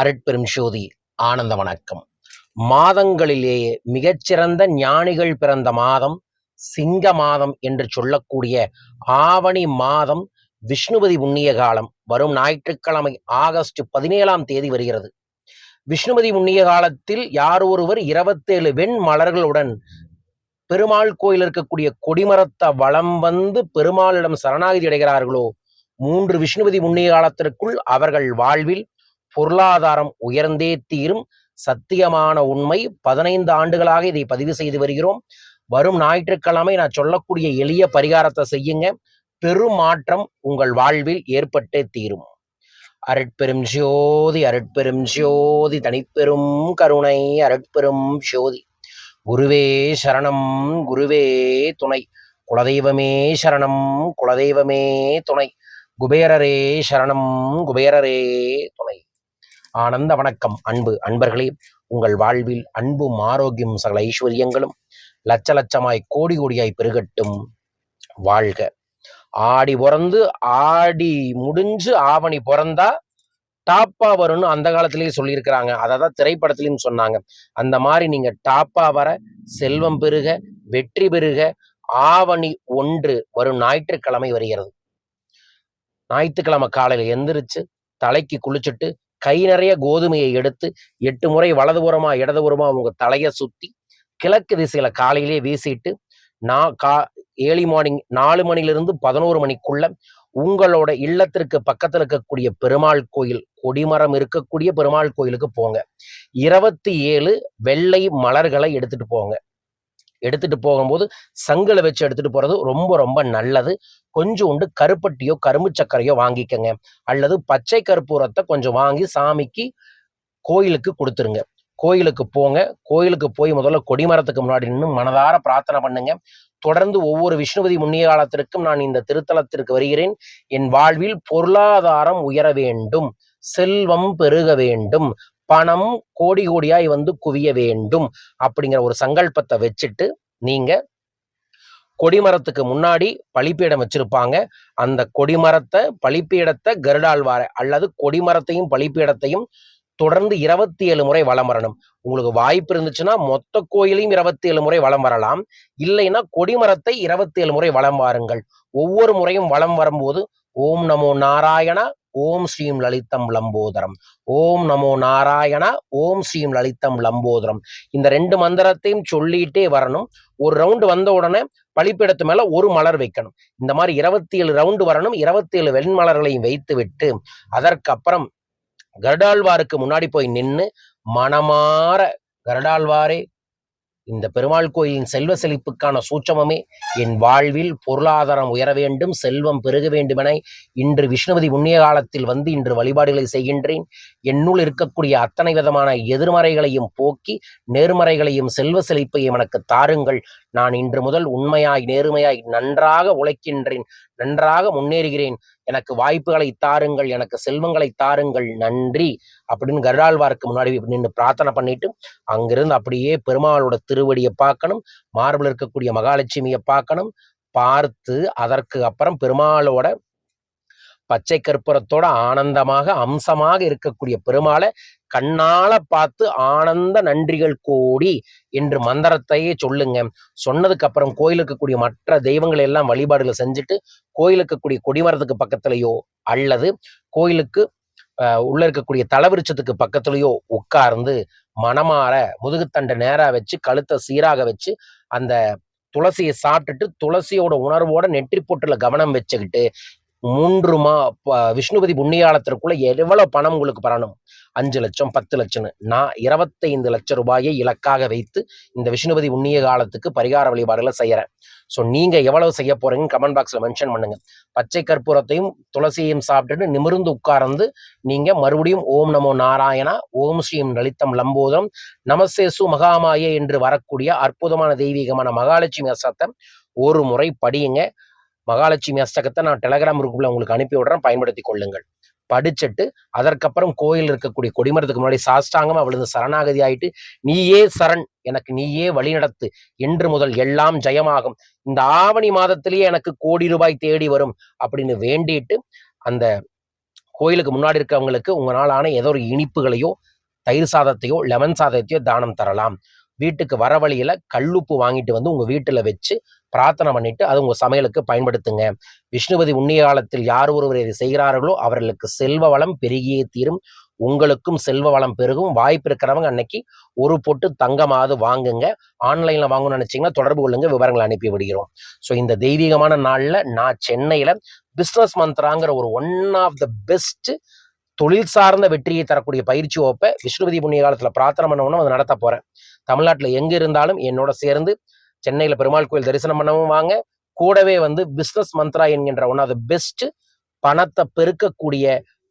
அருட்பெரும் ஜோதி ஆனந்த வணக்கம். மாதங்களிலேயே மிகச்சிறந்த ஞானிகள் பிறந்த மாதம் சிங்க மாதம் என்று சொல்லக்கூடிய ஆவணி மாதம் விஷ்ணுபதி புண்ணிய காலம் வரும் ஞாயிற்றுக்கிழமை ஆகஸ்ட் பதினேழாம் தேதி வருகிறது. விஷ்ணுபதி புண்ணிய காலத்தில் யார் ஒருவர் இருபத்தேழு வெண் மலர்களுடன் பெருமாள் கோயில் இருக்கக்கூடிய கொடிமரத்தை வளம் வந்து பெருமாளிடம் சரணாகதி அடைகிறார்களோ மூன்று விஷ்ணுபதி புண்ணிய காலத்திற்குள் அவர்கள் வாழ்வில் பொருளாதாரம் உயர்ந்தே தீரும். சத்தியமான உண்மை. பதினைந்து ஆண்டுகளாக இதை பதிவு செய்து வருகிறோம். வரும் ஞாயிற்றுக்கிழமை நான் சொல்லக்கூடிய எளிய பரிகாரத்தை செய்யுங்க. பெரும் மாற்றம் உங்கள் வாழ்வில் ஏற்பட்டே தீரும். அருட்பெரும் ஜோதி அருட்பெரும் ஜோதி தனிப்பெரும் கருணை அருட்பெரும் ஜோதி. குருவே சரணம் குருவே துணை. குலதெய்வமே சரணம் குலதெய்வமே துணை. குபேரரே சரணம் குபேரரே துணை. ஆனந்த வணக்கம் அன்பு அன்பர்களே. உங்கள் வாழ்வில் அன்பும் ஆரோக்கியம் சகல ஐஸ்வர்யங்களும் லட்ச லட்சமாய் கோடி கோடியாய் பெருகட்டும் வாழ்க. ஆடி பிறந்து ஆடி முடிஞ்சு ஆவணி பிறந்தா டாப்பா வரும்னு அந்த காலத்திலேயே சொல்லியிருக்கிறாங்க. அதை தான் திரைப்படத்திலையும் சொன்னாங்க. அந்த மாதிரி நீங்க டாப்பா வர செல்வம் பெருக வெற்றி பெருக ஆவணி ஒன்று வரும் ஞாயிற்றுக்கிழமை வருகிறது. ஞாயிற்றுக்கிழமை காலையில எந்திரிச்சு தலைக்கு குளிச்சுட்டு கை நிறைய கோதுமையை எடுத்து எட்டு முறை வலதுபுறமா இடதுபுறமா உங்க தலையை சுத்தி கிழக்கு திசையில காலையிலே வீசிட்டு நான் கா ஏர்லி மார்னிங் நாலு மணிலிருந்து பதினோரு மணிக்குள்ள உங்களோட இல்லத்திற்கு பக்கத்தில் இருக்கக்கூடிய பெருமாள் கோயில் கொடிமரம் இருக்கக்கூடிய பெருமாள் கோயிலுக்கு போங்க. இருபத்தி ஏழு வெள்ளை மலர்களை எடுத்துட்டு போங்க. எடுத்துட்டு போகும்போது சங்கில வச்சு எடுத்துட்டு போறது ரொம்ப ரொம்ப நல்லது. கொஞ்சோண்டு கருப்பட்டியோ கரும்பு சர்க்கரையோ வாங்கிக்கங்க. அல்லது பச்சை கற்பூரத்தை கொஞ்சம் வாங்கி சாமிக்கு கோயிலுக்கு கொடுத்துருங்க. கோயிலுக்கு போங்க. கோயிலுக்கு போய் முதல்ல கொடிமரத்துக்கு முன்னாடி நின்று மனதார பிரார்த்தனை பண்ணுங்க. தொடர்ந்து ஒவ்வொரு விஷ்ணுபதி முன்னிய காலத்திற்கும் நான் இந்த திருத்தலத்திற்கு வருகிறேன். என் வாழ்வில் பொருளாதாரம் உயர வேண்டும். செல்வம் பெருக வேண்டும். பணம் கோடி கோடியாய் வந்து குவிய வேண்டும் அப்படிங்கிற ஒரு சங்கல்பத்தை வச்சுட்டு நீங்க கொடிமரத்துக்கு முன்னாடி பழிப்பீடம் வச்சிருப்பாங்க. அந்த கொடிமரத்தை பழிப்பீடத்தை கருடாழ்வாரை அல்லது கொடிமரத்தையும் பழிப்பீடத்தையும் தொடர்ந்து இருபத்தி ஏழு முறை வலம் வரணும். உங்களுக்கு வாய்ப்பு இருந்துச்சுன்னா மொத்த கோயிலையும் இருபத்தி ஏழு முறை வலம் வரலாம். இல்லைன்னா கொடிமரத்தை இருபத்தி ஏழு முறை வலம் வாருங்கள். ஒவ்வொரு முறையும் வலம் வரும்போது ஓம் நமோ நாராயணா ஓம் ஸ்ரீம் லலிதம் லம்போதரம். ஓம் நமோ நாராயணா ஓம் ஸ்ரீம் லலிதம் லம்போதரம். இந்த ரெண்டு மந்திரத்தையும் சொல்லிட்டே வரணும். ஒரு ரவுண்டு வந்த உடனே பழிப்பிடத்து மேல ஒரு மலர் வைக்கணும். இந்த மாதிரி இருபத்தி ஏழு ரவுண்டு வரணும். இருபத்தி ஏழு வெண்மலர்களையும் வைத்து விட்டு அதற்கப்புறம் கருடாழ்வாருக்கு முன்னாடி போய் நின்று மனமாற கருடாழ்வாரே இந்த பெருமாள் கோயிலின் செல்வ செழிப்புக்கான சூட்சமமே என் வாழ்வில் பொருளாதாரம் உயர வேண்டும் செல்வம் பெருக வேண்டுமென இன்று விஷ்ணுவதி புண்ணிய காலத்தில் வந்து இன்று வழிபாடுகளை செய்கின்றேன். என்னுள் இருக்கக்கூடிய அத்தனை விதமான எதிர்மறைகளையும் போக்கி நேர்மறைகளையும் செல்வ செழிப்பையும் எனக்கு தாருங்கள். நான் இன்று முதல் உண்மையாய் நேர்மையாய் நன்றாக உழைக்கின்றேன். நன்றாக முன்னேறுகிறேன். எனக்கு வாய்ப்புகளை தாருங்கள் எனக்கு செல்வங்களை தாருங்கள். நன்றி. அப்படின்னு கருடாழ்வாருக்கு முன்னாடி நின்று பிரார்த்தனை பண்ணிட்டு அங்கிருந்து அப்படியே பெருமாளோட திருவடியை பார்க்கணும் மார்பில் இருக்கக்கூடிய மகாலட்சுமியை பார்க்கணும் பார்த்து அதற்கு அப்புறம் பெருமாளோட பச்சை கற்பூரத்தோட ஆனந்தமாக அம்சமாக இருக்கக்கூடிய பெருமாளை கண்ணால பார்த்து ஆனந்த நன்றிகள் கோடி என்று மந்திரத்தையே சொல்லுங்க. சொன்னதுக்கு அப்புறம் கோயிலுக்கு கூடிய மற்ற தெய்வங்களை எல்லாம் வழிபாடுகளை செஞ்சுட்டு கோயிலுக்கு கூடிய கொடிமரத்துக்கு பக்கத்துலயோ அல்லது கோயிலுக்கு உள்ள இருக்கக்கூடிய தலவிருச்சத்துக்கு பக்கத்துலயோ உட்கார்ந்து மனமாற முதுகுத்தண்டை நேரா வச்சு கழுத்தை சீராக வச்சு அந்த துளசியை சாப்பிட்டுட்டு துளசியோட உணர்வோட நெற்றி பொட்டுல கவனம் வச்சுக்கிட்டு மூன்று மா ப- விஷ்ணுபதி புண்ணியாலத்திற்குள்ள எவ்வளவு பணம் உங்களுக்கு பரணும்? அஞ்சு லட்சம் பத்து லட்சம்னு. நான் இருபத்தைந்து லட்சம் ரூபாயை இலக்காக வைத்து இந்த விஷ்ணுபதி புண்ணிய காலத்துக்கு பரிகார வழிபாடுகளை செய்யறேன். ஸோ நீங்க எவ்வளவு செய்ய போறீங்கன்னு கமெண்ட் பாக்ஸ்ல மென்ஷன் பண்ணுங்க. பச்சை கற்பூரத்தையும் துளசியையும் சாப்பிட்டுட்டு நிமிர்ந்து உட்கார்ந்து நீங்க மறுபடியும் ஓம் நமோ நாராயணா ஓம் ஸ்ரீம் லலிதம் லம்போதரம் நமசேசு மகாமாயே என்று வரக்கூடிய அற்புதமான தெய்வீகமான மகாலட்சுமி அசத்தை ஒரு முறை படியுங்க. மகாலட்சுமி அஷ்டகத்தை நான் டெலகிராம் குரூப்ல உங்களுக்கு அனுப்பி விடுறேன். பயன்படுத்தி கொள்ளுங்கள். படிச்சுட்டு அதற்கப்புறம் கோயில் இருக்கக்கூடிய கொடிமரத்துக்கு முன்னாடி சாஷ்டாங்கமா விழுந்து சரணாகதி ஆயிட்டு நீயே சரண் எனக்கு நீயே வழிநடத்து. என்று முதல் எல்லாம் ஜெயமாகும். இந்த ஆவணி மாதத்திலேயே எனக்கு கோடி ரூபாய் தேடி வரும் அப்படின்னு வேண்டிட்டு அந்த கோயிலுக்கு முன்னாடி இருக்கவங்களுக்கு ஆன ஏதோ ஒரு இனிப்புகளையோ தயிர் சாதத்தையோ லெமன் சாதத்தையோ தானம் தரலாம். வீட்டுக்கு வர வழியில் கல்லுப்பு வாங்கிட்டு வந்து உங்கள் வீட்டில் வச்சு பிரார்த்தனை பண்ணிட்டு அது உங்கள் சமையலுக்கு பயன்படுத்துங்க. விஷ்ணுபதி உண்ணிய காலத்தில் யார் ஒருவர் இதை செய்கிறார்களோ அவர்களுக்கு செல்வ வளம் பெருகியே தீரும். உங்களுக்கும் செல்வ வளம் பெருகும். வாய்ப்பு இருக்கிறவங்க அன்னைக்கு ஒரு பொட்டு தங்கமாவது வாங்குங்க. ஆன்லைன்ல வாங்கணும்னு நினைச்சீங்கன்னா தொடர்பு கொள்ளுங்க. விவரங்களை அனுப்பி விடுகிறோம். ஸோ இந்த தெய்வீகமான நாளில் நான் சென்னையில பிஸ்னஸ் மந்த்ராங்கிற ஒரு ஒன் ஆஃப் த பெஸ்ட் தொழில் சார்ந்த வெற்றியை தரக்கூடிய பயிற்சி வகுப்பை விஷ்ணுபதி புண்ணிய காலத்தில் பிரார்த்தனை பண்ணவனும் அதை நடத்த போகிறேன் தமிழ்நாட்டில் எங்கே இருந்தாலும் என்னோட சேர்ந்து சென்னையில் பெருமாள் கோயில் தரிசனம் பண்ணவும் வாங்க. கூடவே வந்து பிஸ்னஸ் மந்த்ரா என்கின்ற ஒன் ஆஃப் த பெஸ்ட் பணத்தை பெருக்கக்கூடிய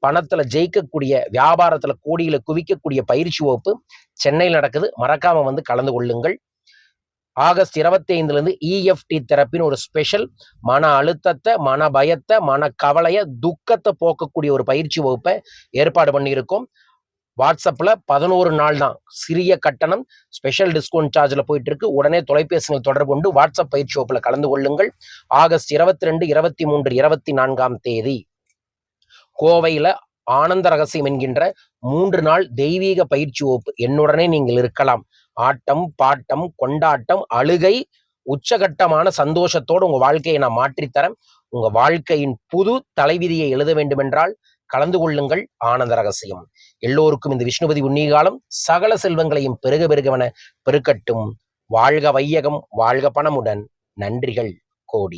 பணத்தில் ஜெயிக்கக்கூடிய வியாபாரத்தில் கோடியில் குவிக்கக்கூடிய பயிற்சி வகுப்பு சென்னையில் நடக்குது. மறக்காமல் வந்து கலந்து கொள்ளுங்கள். ஆகஸ்ட் இருபத்தி ஐந்துலேருந்து இஎஃப்டி தெரப்பின்னு ஒரு ஸ்பெஷல் மன அழுத்தத்தை மன பயத்தை மன கவலையை துக்கத்தை போக்கக்கூடிய ஒரு பயிற்சி வகுப்பை ஏற்பாடு பண்ணியிருக்கோம். வாட்ஸ்அப்பில் பதினோரு நாள் தான். சிறிய கட்டணம் ஸ்பெஷல் டிஸ்கவுண்ட் சார்ஜில் போயிட்டு இருக்கு உடனே தொலைபேசிகள் தொடர்பு கொண்டு வாட்ஸ்அப் பயிற்சி வகுப்பில் கலந்து கொள்ளுங்கள். ஆகஸ்ட் இருபத்தி ரெண்டு இருபத்தி மூன்று இருபத்தி நான்காம் தேதி கோவையில் ஆனந்த ரகசியம் என்கின்ற மூன்று நாள் தெய்வீக பயிற்சி வகுப்பு. என்னுடனே நீங்கள் இருக்கலாம். ஆட்டம் பாட்டம் கொண்டாட்டம் அழுகை உச்சகட்டமான சந்தோஷத்தோடு உங்க வாழ்க்கையை நான் மாற்றித்தரேன். உங்க வாழ்க்கையின் புது தலைவிதியை எழுத வேண்டுமென்றால் கலந்து கொள்ளுங்கள். ஆனந்த ரகசியம். எல்லோருக்கும் இந்த விஷ்ணுபதி உன்னிகாலம் சகல செல்வங்களையும் பெருக பெருகவன பெருக்கட்டும். வாழ்க வையகம் வாழ்க பணமுடன். நன்றிகள் கோடி.